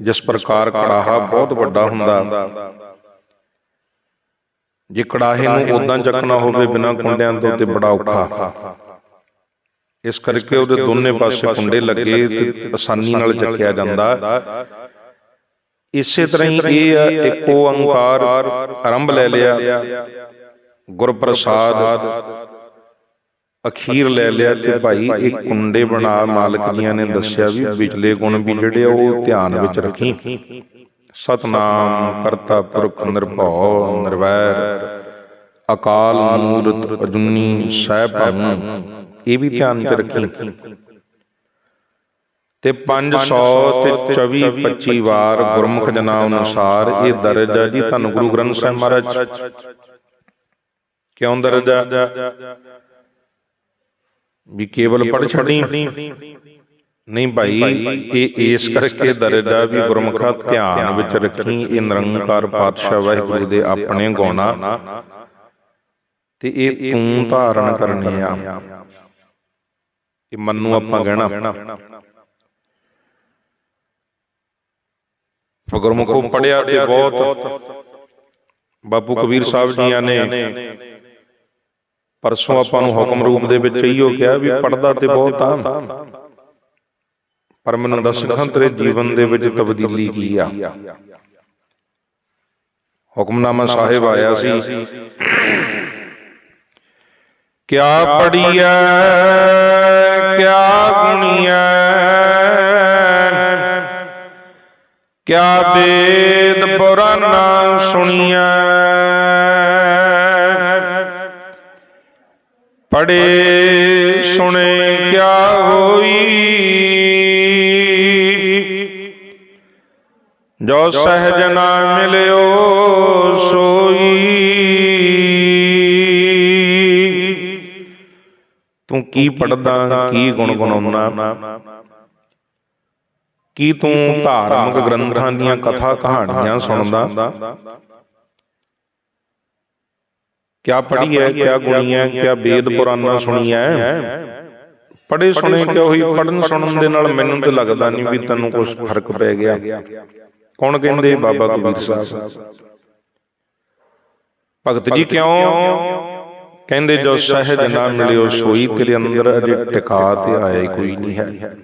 ਜਿਸ ਪ੍ਰਕਾਰ ਕੜਾਹਾ ਬਹੁਤ ਵੱਡਾ ਹੁੰਦਾ। ਜੇ ਕੜਾਹੇ ਨੂੰ ਉਦਾਂ ਚੱਕਣਾ ਹੋਵੇ ਬਿਨਾਂ ਕੁੰਡਿਆਂ ਤੋਂ ਤੇ ਬੜਾ ਔਖਾ। ਇਸ ਕਰਕੇ ਉਹਦੇ ਦੋਨੇ ਪਾਸੇ ਕੁੰਡੇ ਲੱਗੇ ਤੇ ਆਸਾਨੀ ਨਾਲ ਚੱਕਿਆ ਜਾਂਦਾ। ਇਸੇ ਤਰ੍ਹਾਂ ਹੀ ਇਹ ਆ, ਇੱਕ ਓੰਕਾਰ ਆਰੰਭ ਲੈ ਲਿਆ। ਗੁਰਪ੍ਰਸਾਦ। ਅਖੀਰ ਲੈ ਲਿਆ ਤੇ ਭਾਈ ਇਹ ਕੁੰਡੇ ਬਣਾ ਮਾਲਕ ਜੀਆਂ ਨੇ ਦੱਸਿਆ ਵੀ ਵਿਚਲੇ ਗੁਣ ਵੀ ਜਿਹੜੇ ਉਹ ਧਿਆਨ ਵਿੱਚ ਰੱਖੀ। ਸਤਨਾਮ ਕਰਤਾ ਪੁਰਖ ਨਿਰਭਉ, ਨਿਰਵੈਰ। ਅਕਾਲ ਮੂਰਤ ਅਜੂਨੀ ਸੈਭੰ ਇਹ ਵੀ ਧਿਆਨ ਚ ਰੱਖੀ। ਤੇ 500 ਤੇ 24 25 ਵਾਰ ਗੁਰਮੁਖ ਜਨਾ ਅਨੁਸਾਰ ਇਹ ਦਰਜ ਹੈ ਜੀ ਤੁਹਾਨੂੰ ਗੁਰੂ ਗ੍ਰੰਥ ਸਾਹਿਬ ਮਹਾਰਾਜ। ਕਿਉਂ ਦਰਜ ਹੈ? ਵੀ ਕੇਵਲ ਪੜ ਛੱਡੀ ਨਹੀਂ ਭਾਈ ਇਹ ਇਸ ਕਰਕੇ ਦਰਜ ਵੀ ਗੁਰਮੁਖਾ ਧਿਆਨ ਵਿੱਚ ਰੱਖੀ ਇਹ ਨਿਰੰਕਾਰ ਪਾਤਸ਼ਾਹ ਵਾਹਿਗੁਰੂ ਦੇ ਆਪਣੇ ਗੋਣਾ ਤੇ ਇਹ ਤੂੰ ਧਾਰਨ ਕਰਨੇ ਆ। ਇਹ ਮਨ ਨੂੰ ਆਪਾਂ ਕਹਿਣਾ ਗੁਰਮੁਖੋ ਪੜਿਆ ਤੇ ਬਹੁਤ। ਬਾਪੂ ਕਬੀਰ ਸਾਹਿਬ ਜੀਆਂ ਨੇ। ਪਰਸੋਂ ਆਪਾਂ ਨੂੰ ਹੁਕਮ ਰੂਪ ਦੇ ਵਿੱਚ ਇਹੋ ਕਿਹਾ ਵੀ ਪੜਦਾ ਤੇ ਬਹੁਤ ਆ ਪਰ ਮੈਨੂੰ ਦੱਸ ਖਾਂ ਤੇਰੇ ਜੀਵਨ ਦੇ ਵਿੱਚ ਤਬਦੀਲੀ ਕੀ ਆ? ਹੁਕਮਨਾਮਾ ਸਾਹਿਬ ਆਇਆ ਸੀ। ਕਿਆ ਪੜੀਐ ਕਿਆ ਗੁਣੀਐ ਕਿਆ ਵੇਦ ਪੁਰਾਨਾ ਸੁਣੀਐ। ਪੜੇ ਸੁਣੇ ਕਿਆ ਹੋਈ? ਜੋ ਸਹਿਜ ਨਾ ਮਿਲਿਓ ਸੋਈ। ਤੂੰ ਕੀ ਪੜਦਾ ਕੀ ਗੁਣ ਗੁਣਾਉਣਾ? ਕੀ ਤੂੰ ਧਾਰਮਿਕ ਗ੍ਰੰਥਾਂ ਦੀਆਂ ਕਥਾ ਕਹਾਣੀਆਂ ਸੁਣਦਾ? ਕਿਆ ਪੜ੍ਹੀ ਹੈ ਕਿਆ ਗੁਣੀ ਹੈ ਕਿਆ ਵੇਦ ਪੁਰਾਨਾ ਸੁਣੀ ਹੈ ਪੜੇ ਸੁਣੇ ਕਿਉਂ ਹੋਈ ਪੜਨ ਸੁਣਨ ਦੇ ਨਾਲ ਮੈਨੂੰ ਤੇ ਲੱਗਦਾ ਨਹੀਂ ਵੀ ਤੈਨੂੰ ਕੁਝ ਫ਼ਰਕ ਪੈ ਗਿਆ। ਕੌਣ ਕਹਿੰਦੇ ਬਾਬਾ ਕਬੀਰ ਸਾਹਿਬ? ਭਗਤ ਜੀ ਕਿਉਂ? ਕਹਿੰਦੇ ਜੋ ਸਹਿਜ ਨਾ ਮਿਲਿਓ ਸੋਈ ਤੇਰੇ ਅੰਦਰ ਅਜੇ ਟਿਕਾ ਤੇ ਆਇਆ ਕੋਈ ਨਹੀਂ ਹੈ।